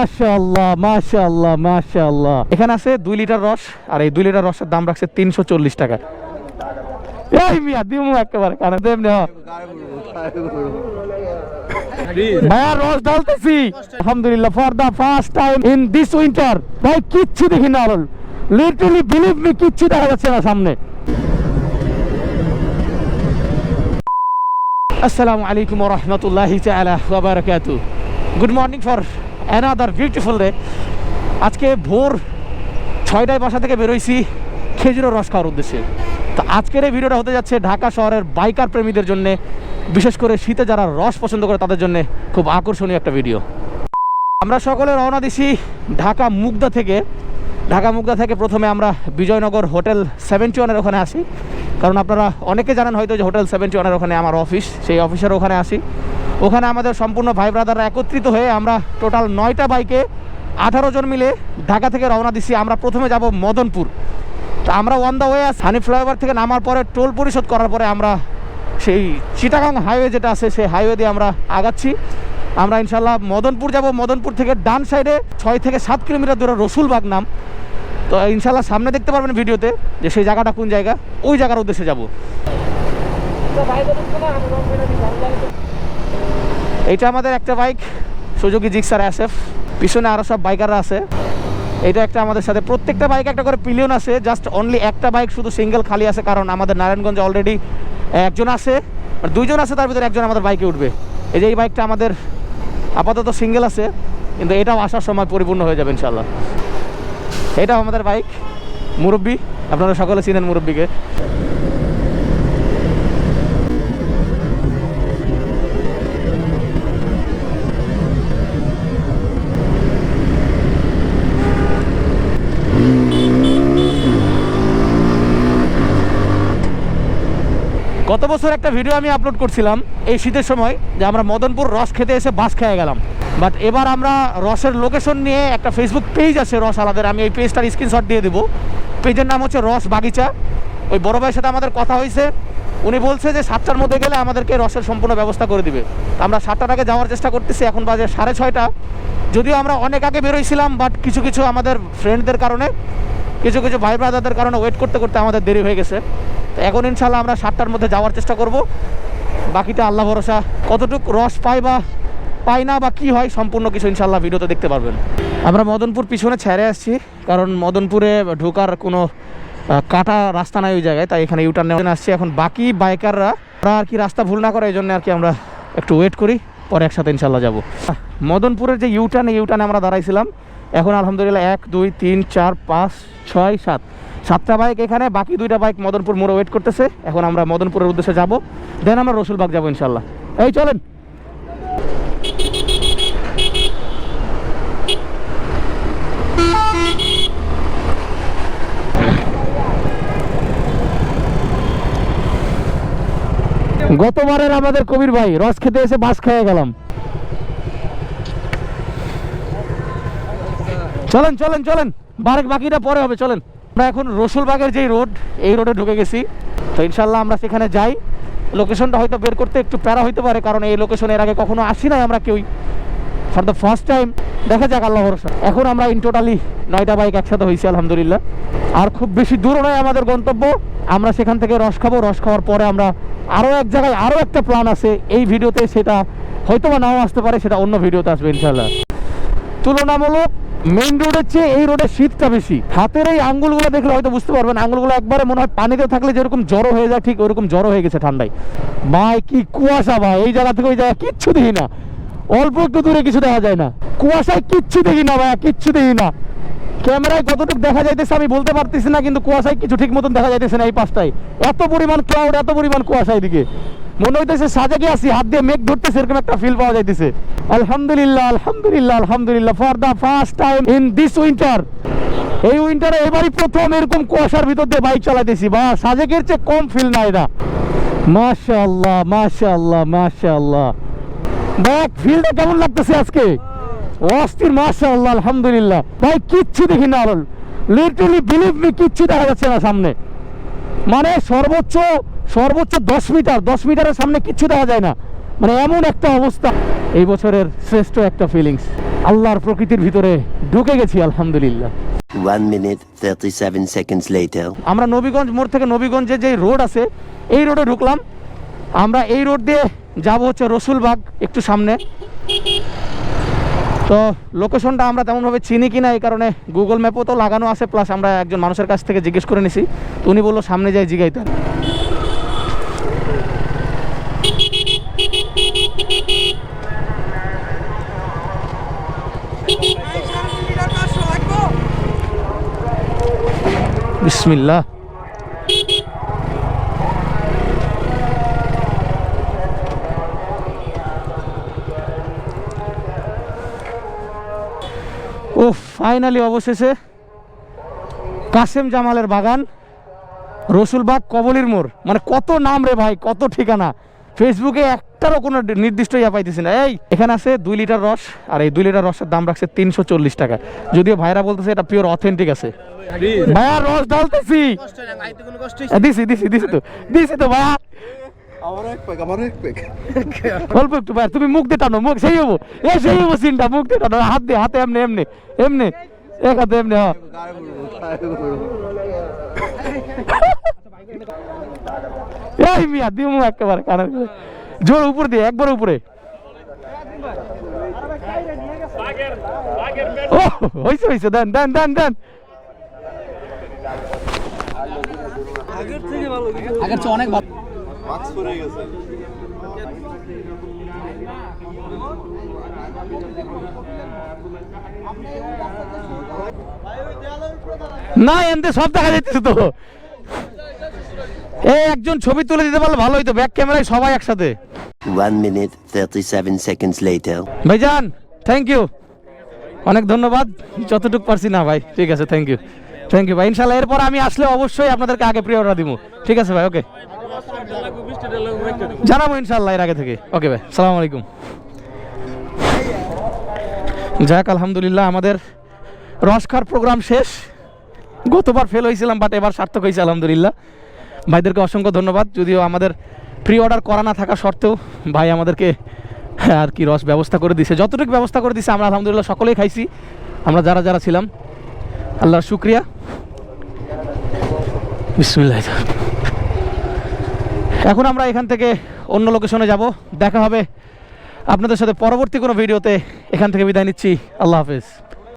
মাশাআল্লাহ মাশাআল্লাহ মাশাআল্লাহ। এখানে আছে দুই লিটার রস আর এই দুই লিটার রসের দাম রাখছে তিনশো চল্লিশ টাকা। এই মিয়া দিমু একেবারে কানে দেব না ভাইয়া রস ঢালতেছি। আলহামদুলিল্লাহ for the first time in this winter ভাই কিচ্ছু দেখি না লিটারালি বিলিভ মি কিচ্ছু দেখা যাচ্ছে না সামনে। আসসালামু আলাইকুম রহমতুল্লাহি তাআলা ওয়া বারাকাতু good morning for another beautiful day আজকে ভোর ছয়টায় বাসা থেকে বেরোইছি খেজুরের রস খাওয়ার উদ্দেশ্যে। তো আজকের এই ভিডিওটা হতে যাচ্ছে ঢাকা শহরের বাইকার প্রেমীদের জন্য, বিশেষ করে শীতে যারা রস পছন্দ করে তাদের জন্য খুব আকর্ষণীয় একটা ভিডিও। আমরা সকলে রওনা দিছি ঢাকা মুগদা থেকে। ঢাকা মুগদা থেকে প্রথমে আমরা বিজয়নগর হোটেল সেভেন্টি ওয়ানের ওখানে আসি। কারণ আপনারা অনেকে জানেন হয়তো যে হোটেল সেভেন্টি ওয়ানের ওখানে আমার অফিস, সেই অফিসের ওখানে আসি। ওখানে আমাদের সম্পূর্ণ ভাই ব্রাদাররা একত্রিত হয়ে আমরা টোটাল নয়টা বাইকে আঠারো জন মিলে ঢাকা থেকে রওনা দিছি। আমরা প্রথমে যাব মদনপুর। তো আমরা on the way honey flyover থেকে নামার পরে টোল পরিশোধ করার পরে আমরা সেই চিটাগাং হাইওয়ে যেটা আছে, সেই হাইওয়ে দিয়ে আমরা আগাচ্ছি। আমরা ইনশাল্লাহ মদনপুর যাব। মদনপুর থেকে ডান সাইডে ছয় থেকে সাত কিলোমিটার দূরে রসুলবাগ নাম। তো ইনশাল্লাহ সামনে দেখতে পারবেন ভিডিওতে যে সেই জায়গাটা কোন জায়গা। ওই জায়গার উদ্দেশ্যে যাব। এইটা আমাদের একটা বাইক সুযোগী জিক্সার এসএফ পিছনে আরও সব বাইকাররা আছে। এটা একটা আমাদের সাথে প্রত্যেকটা বাইক একটা করে পিলিয়ন আছে জাস্ট অনলি একটা বাইক শুধু সিঙ্গেল খালি আছে, কারণ আমাদের নারায়ণগঞ্জে অলরেডি একজন আছে, আর দুইজন আছে, তার ভিতরে একজন আমাদের বাইকে উঠবে। এই যে এই বাইকটা আমাদের আপাতত সিঙ্গেল আছে, কিন্তু এটাও আসার সময় পরিপূর্ণ হয়ে যাবে ইনশাল্লাহ এটাও আমাদের বাইক মুরব্বী, আপনারা সকলে চিনেন মুরব্বিকে। বছর একটা ভিডিও আমি আপলোড করছিলাম এই শীতের সময় যে আমরা মদনপুর রস খেতে এসে বাস খেয়ে গেলাম। বাট এবার আমরা রসের লোকেশন নিয়ে একটা ফেসবুক পেজ আছে রস আলাদের, আমি এই পেজটার স্ক্রিনশট দিয়ে দেবো। পেজের নাম হচ্ছে রস বাগিচা। ওই বড় ভাইয়ের সাথে আমাদের কথা হয়েছে। উনি বলছে যে সাতটার মধ্যে গেলে আমাদেরকে রসের সম্পূর্ণ ব্যবস্থা করে দিবে। আমরা সাতটার আগে যাওয়ার চেষ্টা করতেছি, এখন বাজে সাড়ে ছয়টা। যদিও আমরা অনেক আগে বেরোইছিলাম বাট কিছু কিছু আমাদের ফ্রেন্ডদের কারণে, কিছু কিছু ভাই ব্রাদারদের কারণে ওয়েট করতে করতে আমাদের দেরি হয়ে গেছে। তো এখন ইনশাল্লাহ আমরা সাতটার মধ্যে যাওয়ার চেষ্টা করব। বাকিটা আল্লাহ ভরসা। কতটুকু রস পাই বা পাই না বা কি হয়, সম্পূর্ণ কিছু ইনশাল্লাহ ভিডিওতে দেখতে পারবেন। আমরা মদনপুর পিছনে ছেড়ে আসছি, কারণ মদনপুরে ঢোকার কোনো কাটা রাস্তা নাই ওই জায়গায়, তাই এখানে ইউটার্ন নেওয়া আসছি। এখন বাকি বাইকাররা, ওরা আর কি রাস্তা ভুল না করে এই জন্য আর কি আমরা একটু ওয়েট করি, পরে একসাথে ইনশাল্লাহ যাব। মদনপুরের যে ইউটার্ন ইউটার্নে আমরা দাঁড়াইছিলাম, এখন আলহামদুলিল্লাহ এক, দুই, তিন, চার, পাঁচ, ছয়, সাত। সাতটা বাইক এখানে, বাকি দুইটা বাইক মদনপুর মোড়ে ওয়েট করতেছে। এখন আমরা মদনপুরের উদ্দেশ্যে যাব। দেন আমরা রসুলবাগ যাব ইনশাল্লাহ এই চলেন। গতবারের আমাদের কবির ভাই, রস খেতে এসে বাস খেয়ে গেলাম। চলেন চলেন চলেন। বারেক বাকিটা পরে হবে, চলেন। আমরা এখন রসুলবাগের যেই রোড, এই রোডে ঢুকে গেছি। তো ইনশাল্লাহ আমরা সেখানে যাই। লোকেশনটা হয়তো বের করতে একটু প্যারা হইতে পারে, কারণ এই লোকেশন এর আগে কখনো আসি নাই আমরা কেউই। ফর দ্য ফার্স্ট টাইম দেখা যাক আল্লাহ ভরসা। এখন আমরা ইন টোটালি নয়টা বাইক একসাথে হয়েছি আলহামদুলিল্লাহ। আর খুব বেশি দূর নয় আমাদের গন্তব্য। আমরা সেখান থেকে রস খাব, রস খাওয়ার পরে আমরা আরও এক জায়গায় আরও একটা প্ল্যান আছে। এই ভিডিওতে সেটা হয়তো বা নাও আসতে পারে, সেটা অন্য ভিডিওতে আসবে ইনশাল্লাহ। তুলনামূলক মেইন রোডের চেয়ে এই রোডের শীতটা বেশি। হাতের এই আঙ্গুলগুলো দেখলে হয়তো বুঝতে পারবেন, আঙ্গুলগুলো একবারে মনে হয় পানিতে থাকলে যেরকম জড়ো হয়ে যায়, ঠিক ওরকম জড়ো হয়ে গেছে ঠান্ডায়। ভাই, কি কুয়াশা ভাই, এই জায়গা থেকে ওই জায়গা কিচ্ছু দেখি না। অল্প একটু দূরে কিছু দেখা যায় না। কুয়াশায় কিচ্ছু দেখি না ভাই, কিচ্ছু দেখি না। ক্যামেরায় কতটুকু দেখা যাইতেছে আমি বলতে পারতেছি না, কিন্তু কুয়াশায় কিছু ঠিক মতন দেখা যাইতেছে না এই পাশটায়। এত পরিমাণ ক্লাউড এত পরিমাণ কুয়াশা এদিকে। মনে হইতেছে সাজেকে আসি হাত দিয়ে মেঘ ধরতেছে, এরকম একটা ফিল পাওয়া যাইতেছে। আলহামদুলিল্লাহ আলহামদুলিল্লাহ আলহামদুলিল্লাহ for the first time in this winter এই উইন্টারে এবারই প্রথম এরকম কুয়াশার ভিতর দিয়ে বাইক চালাইতেছি। বা সাজেকের চেয়ে কম ফিল না এটা মাশাআল্লাহ মাশাআল্লাহ মাশাআল্লাহ। দেখ ফিল্ডটা কেমন লাগতেছে আজকে? অস্থির, মাশাআল্লাহ, আলহামদুলিল্লাহ। ভাই, কিচ্ছু দেখি না লিটারলি বিলিভ মি কিচ্ছু দেখা যাচ্ছে না সামনে। মানে সর্বোচ্চ সর্বোচ্চ দশ মিটার দশ মিটারের সামনে কিচ্ছু দেখা যায় না। মানে এমন একটা অবস্থা। এই বছরের শ্রেষ্ঠ একটা ফিলিংস আল্লাহর প্রকৃতির ভিতরে ঢুকে গেছি আলহামদুলিল্লাহ। One minute, 37 seconds later. আমরা নবীগঞ্জ মোড় থেকে নবীগঞ্জে যে রোড আছে এই রোডে ঢুকলাম। আমরা এই রোড দিয়ে যাব হচ্ছে রসুলবাগ একটু সামনে। তো লোকেশনটা আমরা তেমনভাবে চিনি কিনা এই কারণে গুগল ম্যাপও তো লাগানো আছে প্লাস আমরা একজন মানুষের কাছ থেকে জিজ্ঞেস করে নিছি। তো উনি বলল সামনে যাই জিগাইতে বিসমিল্লাহ। ও ফাইনালি অবশেষে কাসেম জামালের বাগান, রসুলবাগ কবলির মোড়। মানে কত নাম রে ভাই, কত ঠিকানা। ফেসবুকে একটারও কোনো নির্দিষ্ট ইয়া পাইতেছি না। এই, এখানে আছে দুই লিটার রস, আর এই দুই লিটার রসের দাম রাখছে তিনশো চল্লিশ টাকা। যদিও ভাইরা বলতেছে এটা পিওর অথেন্টিক আছে। ভাইয়া, রস ডালতেছি দিছি দিছি দিছি তো। দিছি তো ভাইয়া। একেবারে জোর উপর দিয়ে একবার উপরে। ও হইছে হইছে দেন দেন দেন দেন। মাস্ক পরে গেছে। না এনতে সব দেখা যাচ্ছে তো। এই একজন ছবি তুলে দিতে পারলে ভালো হইতো ব্যাক ক্যামেরায় সবাই একসাথে। Minute, 37 seconds later. ভাইজান থ্যাংক ইউ অনেক ধন্যবাদ যতটুকু পারছি না ভাই ঠিক আছে থ্যাংক ইউ থ্যাংক ইউ ভাই। ইনশাল্লাহ এরপর আমি আসলে অবশ্যই আপনাদেরকে আগে প্রিয় অর্ডার দিব ঠিক আছে ভাই ওকে জানাব ইনশাল্লাহ এর আগে থেকে। ওকে ভাই সালাম আলাইকুম। যাক আলহামদুলিল্লাহ আমাদের রসখার প্রোগ্রাম শেষ। গতবার ফেল হয়েছিলাম বাট এবার সার্থক হয়েছে আলহামদুলিল্লাহ। ভাইদেরকে অসংখ্য ধন্যবাদ। যদিও আমাদের প্রি অর্ডার করা না থাকা সত্ত্বেও ভাই আমাদেরকে আর কি রস ব্যবস্থা করে দিছে। যতটুকু ব্যবস্থা করে দিছে আমরা আলহামদুলিল্লাহ সকলেই খাইছি। আমরা যারা যারা ছিলাম, আল্লাহর শুক্রিয়া। এখন আমরা এখান থেকে অন্য লোকেশনে যাব। দেখা হবে আপনাদের সাথে পরবর্তী কোনো ভিডিওতে এখান থেকে বিদায় নিচ্ছি। আল্লাহ হাফেজ।